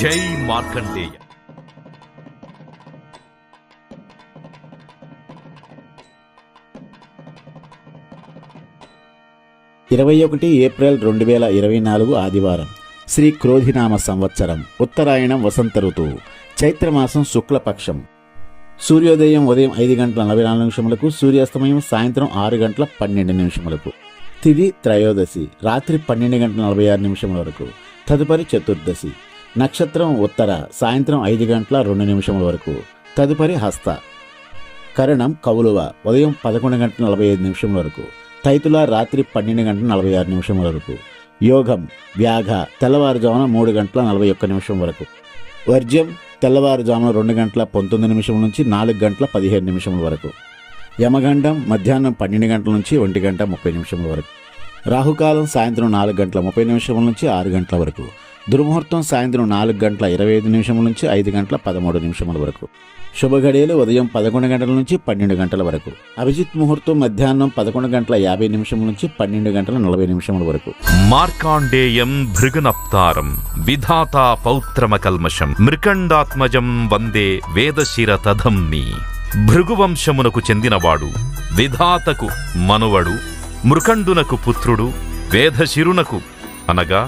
జై మార్కండేయ. ఇరవై ఒకటి ఏప్రిల్ రెండు వేల ఇరవై నాలుగు ఆదివారం శ్రీ క్రోధినామ సంవత్సరం ఉత్తరాయణం వసంత ఋతువు చైత్రమాసం శుక్లపక్షం. సూర్యోదయం ఉదయం ఐదు గంటల నలభై నాలుగు నిమిషములకు సూర్యాస్తమయం సాయంత్రం ఆరు గంటల పన్నెండు నిమిషములకు. తిది త్రయోదశి రాత్రి పన్నెండు గంటల నలభై ఆరు నిమిషముల వరకు. తదుపరి చతుర్దశి. నక్షత్రం ఉత్తర సాయంత్రం ఐదు గంటల రెండు నిమిషముల వరకు. తదుపరి హస్త. కరణం కౌలువ ఉదయం పదకొండు గంటల నలభై ఐదు నిమిషముల వరకు. తైతుల రాత్రి పన్నెండు గంటల నలభై ఆరు నిమిషముల వరకు. యోగం వ్యాఘ తెల్లవారుజామున మూడు గంటల నలభై ఒక్క నిమిషం వరకు. వర్జ్యం తెల్లవారుజామున రెండు గంటల పంతొమ్మిది నిమిషం నుంచి నాలుగు గంటల పదిహేను నిమిషముల వరకు. యమగండం మధ్యాహ్నం పన్నెండు గంటల నుంచి ఒంటి గంట ముప్పై నిమిషముల వరకు. రాహుకాలం సాయంత్రం నాలుగు గంటల ముప్పై నిమిషముల నుంచి ఆరు గంటల వరకు. దుర్ముహూర్తం సాయంత్రం నాలుగు గంటల ఇరవై ఐదు నిమిషముల నుంచి ఐదు గంటల పదమూడు నిమిషముల వరకు. శుభఘడియలు ఉదయం పదకొండు గంటల నుంచి పన్నెండు గంటల వరకు. అభిజిత్ ముహూర్తం మధ్యాహ్నం పదకొండు గంటల యాభై నిమిషముల నుంచి పన్నెండు గంటల నలభై నిమిషముల వరకు. మార్కాండేయం భృగునప్తారం విధాతా పౌత్రమ కల్మషం మృకండాత్మజం వందే వేదశిర మీ భృగువంశమునకు చెందినవాడు విధాతకు మనువడు మృకండునకు పుత్రుడు వేదశిరునకు అనగా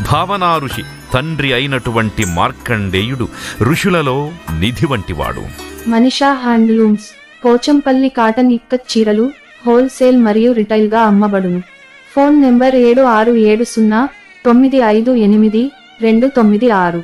భావనా ఋషి తండ్రి అయినటువంటి మార్కండేయుడు ఋషులలో నిధి వంటివాడు. మనిషా హ్యాండ్లూమ్స్ పోచంపల్లి కాటన్ ఇక్కత్ చీరలు హోల్సేల్ మరియు రిటైల్గా అమ్మబడును. ఫోన్ నెంబర్ ఏడు ఆరు ఏడు సున్నా తొమ్మిది ఐదు ఎనిమిది రెండు తొమ్మిది ఆరు.